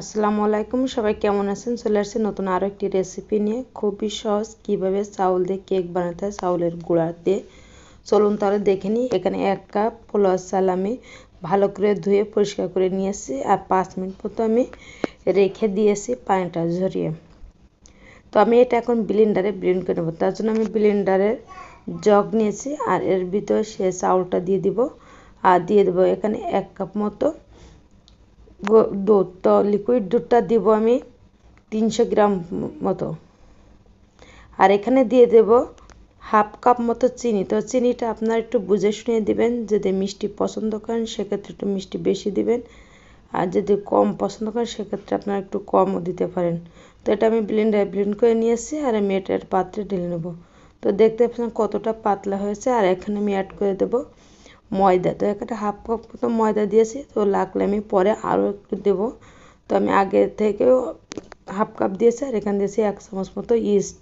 আসসালামু আলাইকুম, সবাই কেমন আছেন? চলে আসছে নতুন আরও একটি রেসিপি নিয়ে। খুবই সহজ, কীভাবে চাউল দিয়ে কেক বানাতে হয়, চাউলের গুঁড়া দিয়ে। চলুন তাহলে দেখে নিই। এখানে এক কাপ পোলাও চাল আমি ভালো করে ধুয়ে পরিষ্কার করে নিয়েছি আর পাঁচ মিনিট মতো আমি রেখে দিয়েছি পানিটা ঝরিয়ে। তো আমি এটা এখন ব্লিন্ডারে ব্লেন্ড করে নেব। তার জন্য আমি ব্লিন্ডারের জগ নিয়েছি আর এর ভিতরে সে চাউলটা দিয়ে দিব। আর দিয়ে দেবো এখানে এক কাপ মতো দুধ তো লিকুইড দুধটা দিব আমি তিনশো গ্রাম মতো। আর এখানে দিয়ে দেব হাফ কাপ মতো চিনি। তো চিনিটা আপনার একটু বুঝে শুনে দিবেন, যদি মিষ্টি পছন্দ করেন সেক্ষেত্রে একটু মিষ্টি বেশি দিবেন, আর যদি কম পছন্দ করেন সেক্ষেত্রে আপনারা একটু কমও দিতে পারেন। তো এটা আমি ব্লেন্ডারে ব্লেন্ড করে নিয়েছি আর আমি এটার পাত্রে ঢেলে নেব। তো দেখতে পাচ্ছেন কতটা পাতলা হয়েছে, আর এখানে আমি অ্যাড করে দেবো ময়দা। তো এখানে হাফ কাপ মতো ময়দা দিয়েছি। তো লাগলে আমি পরে আরও একটু দেব। তো আমি আগে থেকেও হাফ কাপ দিয়েছি আর এখানে দিয়েছি এক চামচ মতো ইস্ট।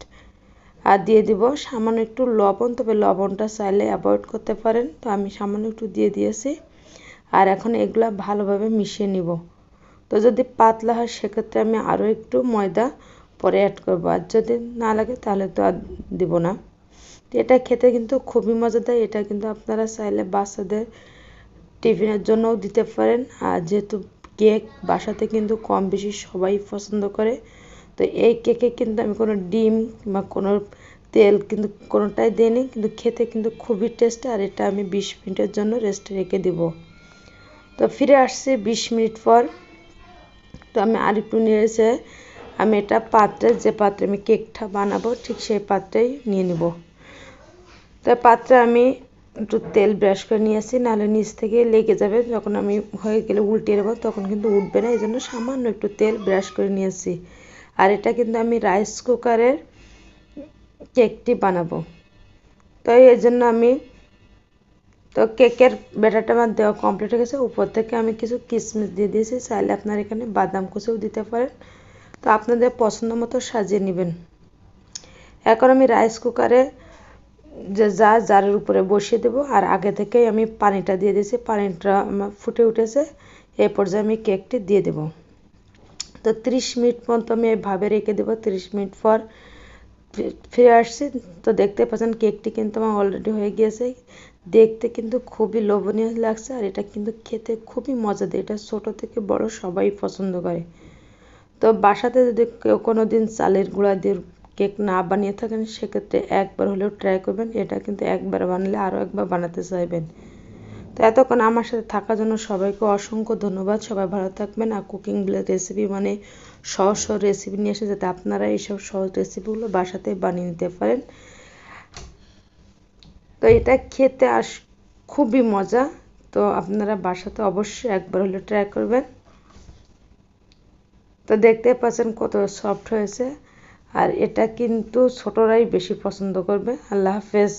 আর দিয়ে দিব সামান্য একটু লবণ। তবে লবণটা চাইলে অ্যাভয়েড করতে পারেন। তো আমি সামান্য একটু দিয়ে দিয়েছি। আর এখন এগুলা ভালোভাবে মিশিয়ে নিব। তো যদি পাতলা হয়, সেক্ষেত্রে আমি আরও একটু ময়দা পরে অ্যাড করব। আর যদি না লাগে, তাহলে তো আর দিব না। এটা খেতে কিন্তু খুবই মজাদার। এটা কিন্তু আপনারা চাইলে বাচ্চাদের টিফিনের জন্যও দিতে পারেন। আর যেহেতু কেক বাসাতে কিন্তু কম বেশি সবাই পছন্দ করে, তো এই কেকে কিন্তু আমি কোনো ডিম বা কোনো তেল কিন্তু কোনোটাই দিইনি। কিন্তু খেতে কিন্তু খুবই টেস্টি আর এটা আমি বিশ মিনিটের জন্য রেস্টে রেখে দেব। তো ফিরে আসছি বিশ মিনিট পর। তো আমি আরেকটু নিয়েছে আমি এটা পাত্রে যে পাত্রে আমি কেকটা বানাবো ঠিক সেই পাত্রেই নিয়ে নেব। তার পাত্রে আমি একটু তেল ব্রাশ করে নিয়ে আসি নাহলে নিচ থেকে লেগে যাবে। যখন আমি হয়ে গেলে উল্টে নেব তখন কিন্তু উঠবে না। এই জন্য সামান্য একটু তেল ব্রাশ করে নিয়েছি। আর এটা কিন্তু আমি রাইস কুকারের কেকটি বানাবো। তো এই জন্য আমি, তো কেকের ব্যাটারটা আমার দেওয়া কমপ্লিট হয়ে গেছে। উপর থেকে আমি কিছু কিশমিশ দিয়ে দিয়েছি। চাইলে আপনার এখানে বাদাম কুচিও দিতে পারেন। তো আপনাদের পছন্দ মতো সাজিয়ে নেবেন। এখন আমি রাইস কুকারে যে জারের উপরে বসিয়ে দেবো, আর আগে থেকেই আমি পানিটা দিয়ে দিয়েছি, পানিটা আমার ফুটে উঠেছে। এই পর্যায়ে আমি কেকটি দিয়ে দেব। তো ত্রিশ মিনিট মতো আমি এভাবে রেখে দেবো, ত্রিশ মিনিট পর ফিরে আসছি। তো দেখতে পাচ্ছেন কেকটি কিন্তু আমার অলরেডি হয়ে গিয়েছে। দেখতে কিন্তু খুবই লোভনীয় লাগছে, আর এটা কিন্তু খেতে খুবই মজা দেয়। এটা ছোটো থেকে বড় সবাই পছন্দ করে। তো বাসাতে যদি কেউ কোনো দিন চালের গুঁড়া দিয়ে কেক না বানিয়ে থাকেন, সেক্ষেত্রে একবার হলেও ট্রাই করবেন। এটা কিন্তু একবার বানালে আরও একবার বানাতে চাইবেন। তো এতক্ষণ আমার সাথে থাকার জন্য সবাইকে অসংখ্য ধন্যবাদ। সবাই ভালো থাকবেন আর কুকিং রেসিপি মানে সহজ সহজ রেসিপি নিয়ে এসে যাতে আপনারা এইসব সহজ রেসিপিগুলো বাসাতে বানিয়ে নিতে পারেন। তো এটা খেতে আস খুবই মজা। তো আপনারা বাসাতে অবশ্যই একবার হলে ট্রাই করবেন। তো দেখতে পাচ্ছেন কত সফট হয়েছে। আর এটা কিন্তু ছোটরাই বেশি পছন্দ করবে। আল্লাহ হাফেজ।